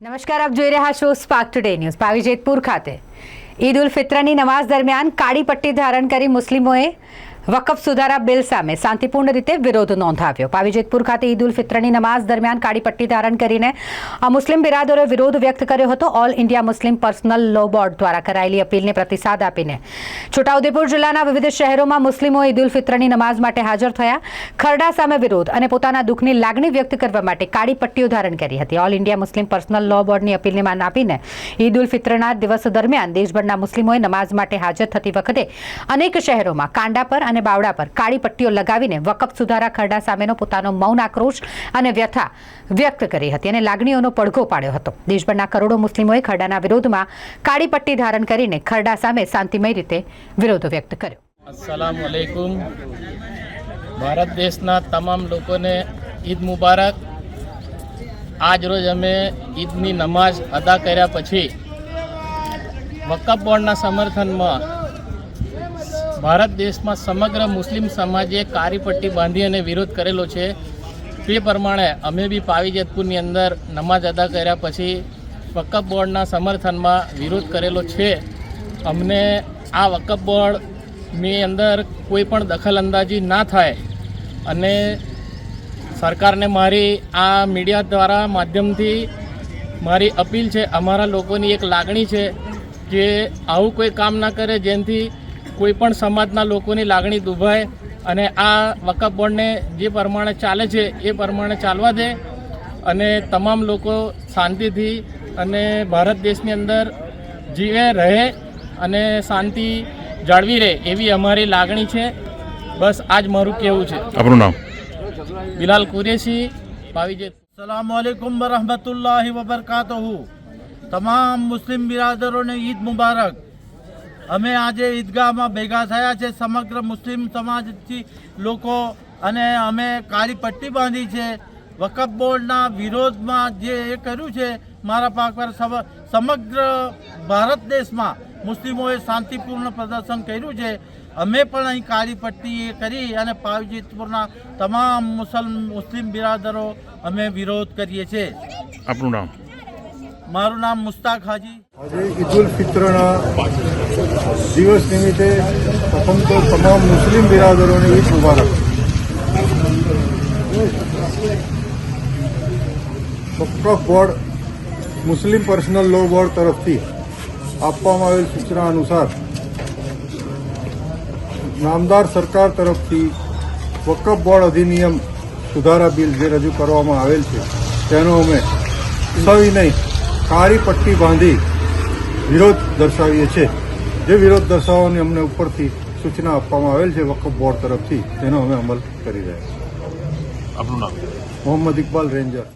નમસ્કાર, આપ જોઈ રહ્યા છો Spark Today News Pavi Jetpur ખાતે. ઈદ ઉલ ફિત્રની નમાઝ દરમિયાન કાળી પટ્ટી ધારણ કરી મુસ્લિમોએ વકફ સુધારા બિલ સામે શાંતિપૂર્ણ રીતે વિરોધ નોંધાવ્યો. પાવીજેતપુર ખાતે ઈદ ઉલ ફિત્રની નમાઝ દરમિયાન કાળી પટ્ટી ધારણ કરીને મુસ્લિમ બિરાદરોએ વિરોધ વ્યક્ત કર્યો હતો. All India Muslim personal law board દ્વારા કરાયેલી અપીલને પ્રતિસાદ આપીને છોટાઉદેપુર જિલ્લાના વિવિધ શહેરોમાં મુસ્લિમો ઈદ ઉલ ફિત્રની નમાઝ માટે હાજર થયા. ખરડા સામે વિરોધ અને પોતાના દુઃખની લાગણી વ્યક્ત કરવા માટે કાળી પટ્ટીઓ ધારણ કરી હતી. All India Muslim personal law બોર્ડની અપીલને માન આપીને ઈદ ઉલ ફિત્રના દિવસ દરમિયાન દેશભરના મુસ્લિમોએ નમાઝ માટે હાજર થતી વખતે અનેક શહેરોમાં કાંડા પર અને બાવડા પર કાળી પટ્ટીઓ લગાવીને વકફ સુધારા ખરડા સામેનો પોતાનો મૌન આક્રોશ અને વ્યથા વ્યક્ત કરી હતી અને લાગણીઓનો પડઘો પાડ્યો હતો. દેશભરના કરોડો મુસ્લિમોએ ખરડાના વિરોધમાં કાળી પટ્ટી ધારણ કરીને ખરડા સામે શાંતિમય રીતે વિરોધ વ્યક્ત કર્યો. ભારત દેશના તમામ લોકોને ઈદ મુબારક. આજ રોજ અમે ઈદની નમાઝ અદા કર્યા પછી વકફ બોર્ડના સમર્થનમાં ભારત દેશમાં સમગ્ર મુસ્લિમ સમાજે કાળી પટ્ટી બાંધી અને વિરોધ કરેલો છે. તે પ્રમાણે અમે બી પાવી જેતપુરની અંદર નમાઝ અદા કર્યા પછી વકફ બોર્ડના સમર્થનમાં વિરોધ કરેલો છે. અમને આ વકફ બોર્ડની અંદર કોઈ પણ દખલ અંદાજી ના થાય અને સરકારને મારી આ મીડિયા દ્વારા માધ્યમથી મારી અપીલ છે. અમારા લોકોની એક લાગણી છે કે આવું કોઈ કામ ના કરે જેનાથી કોઈ પણ સમાજના લોકોની લાગણી દુભાય અને આ વકફ બોર્ડને જે પ્રમાણે ચાલે છે એ પ્રમાણે ચાલવા દે અને તમામ લોકો શાંતિથી અને ભારત દેશની અંદર જીવે રહે અને શાંતિ જાળવી રહે એવી અમારી લાગણી છે. બસ આજ મારું કહેવું છે. આપણું નામ? બિલાલ કુરેશી ભાવીજે. સલામ આલેકુમ વરહમતુલ્લાહ વબરકાતહુ. તમામ મુસ્લિમ બિરાદરોને ઈદ મુબારક. અમે આજે ઈદગાહમાં ભેગા થયા છે. સમગ્ર મુસ્લિમ સમાજથી લોકો અને અમે કાળી પટ્ટી બાંધી છે. વકફ બોર્ડના વિરોધમાં જે એ કર્યું છે, મારા પાક પર સમ- સમગ્ર ભારત દેશમાં મુસ્લિમોએ શાંતિપૂર્ણ પ્રદર્શન કર્યું છે. અમે પણ અહીં કાળી પટ્ટી એ કરી અને પાવજીતપુરના તમામ મુસલ, મુસ્લિમ બિરાદરો અમે વિરોધ કરીએ છીએ. આપણું નામ? મારું નામ મુસ્તાક હાજી. આજે ઈદ ઉલ ફિત્રના દિવસ નિમિત્તે પ્રથમ તો તમામ મુસ્લિમ બિરાદરોને ઈદ મુબારક. Waqf board Muslim personal law board તરફથી આપવામાં આવેલ સૂચના અનુસાર નામદાર સરકાર તરફથી વકફ બોર્ડ અધિનિયમ સુધારા બિલ જે રજૂ કરવામાં આવેલ છે, તેનો અમે સવિનય કાળી પટ્ટી બાંધી વિરોધ દર્શાવીએ છીએ જે વિરોધ દર્શાવવાની અમને ઉપરથી સૂચના આપવામાં આવેલ છે વકફ બોર્ડ તરફથી તેનો અમે અમલ કરી રહ્યા છીએ. આપણું નામ? મોહમ્મદ ઇકબાલ રેન્જર.